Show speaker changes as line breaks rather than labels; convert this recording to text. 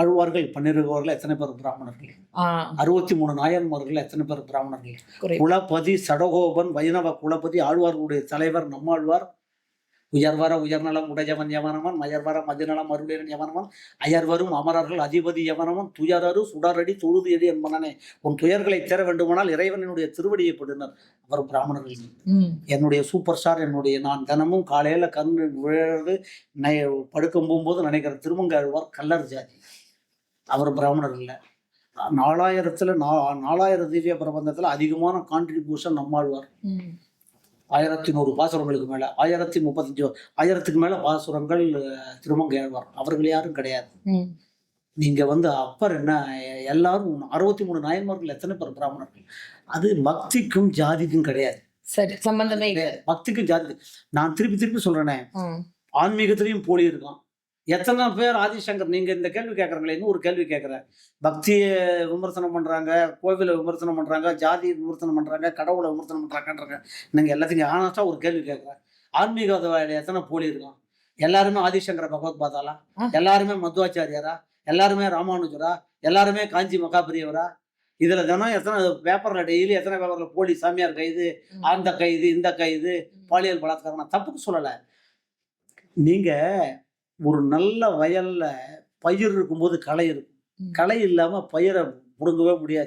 ஆழ்வார்கள் பன்னிருவர்கள் எத்தனை பேர் பிராமணர்கள்? அறுபத்தி மூணு நாயன்மார்கள் எத்தனை பேர் பிராமணர்கள்? குலபதி சடகோபன் வைணவ குலபதி ஆழ்வார்களுடைய தலைவர் நம்மாழ்வார் உயர்வர உயர்நலம் உடையவன் எவனவன் மயர்வர மதிநலம் அருளியன் எவனவன் அயர்வரும் அமரர்கள் அதிபதி எவனவன் துயரரு சுடரடி தொழுது எடி என்பனனே. உன் துயர்களை தேர வேண்டுமானால் இறைவனுடைய திருவடியை படுனர் அவர் பிராமணர்கள். என்னுடைய சூப்பர் ஸ்டார் என்னுடைய நான் தினமும் காலையில் கண் விழுறது படுக்கும் போகும்போது நினைக்கிற திருமங்க ஆழ்வார் கல்லர் ஜாதி. அவர் பிராமணர் இல்லை. நாலாயிரத்தில் நா நாலாயிரம் திவ்ய பிரபந்தத்தில் அதிகமான கான்ட்ரிபியூஷன் நம்மாழ்வார் ஆயிரத்தி நூறு பாசுரங்களுக்கு மேலே ஆயிரத்தி முப்பத்தஞ்சு ஆயிரத்துக்கு மேலே பாசுரங்கள் அஹ், திருமங்கை ஆழ்வார் அவர்கள் யாரும் கிடையாது. நீங்கள் வந்து அப்பர் என்ன எல்லாரும் அறுபத்தி மூணு நாயன்மார்கள் எத்தனை பேர் பிராமணர்கள்? அது பக்திக்கும் ஜாதிக்கும் கிடையாது.
சரி சம்பந்தமே.
பக்திக்கும் ஜாதி நான் திருப்பி திருப்பி சொல்றேனே.
ம்,
ஆன்மீகத்திலையும் போலி இருக்கான். எத்தனை பேர் ஆதிசங்கர்? நீங்க இந்த கேள்வி கேட்கறீங்களே இன்னும் ஒரு கேள்வி கேட்கறேன். பக்தியை விமர்சனம் பண்றாங்க கோவிலை விமர்சனம் பண்றாங்க ஜாதி விமர்சனம் பண்றாங்க கடவுளை விமர்சனம் பண்றாங்கன்றாங்க. நீங்க எல்லாத்தையும் ஆனஸ்டா ஒரு கேள்வி கேட்கறேன். ஆன்மீகவாதியில எத்தனை போலி இருக்கான் எல்லாருமே ஆதிசங்கர பகவத் பாதாளா
ஆ.
எல்லாருமே மத்வாச்சாரியாரா? எல்லாருமே ராமானுஜரா? எல்லாருமே காஞ்சி மகாபிரியவரா? இதுல தினம் எத்தனை பேப்பர்ல டெய்லி எத்தனை பேப்பர்ல போலி சாமியார் கைது. அந்த கைது இந்த கைது பாலியல் பலாத்காரம் நான் தப்புக்கு சொல்லலை. நீங்க ஒரு நல்ல வயல்ல பயிர் இருக்கும்போது களை இருக்கும். களை இல்லாம பயிரை புடுங்கவே முடியாது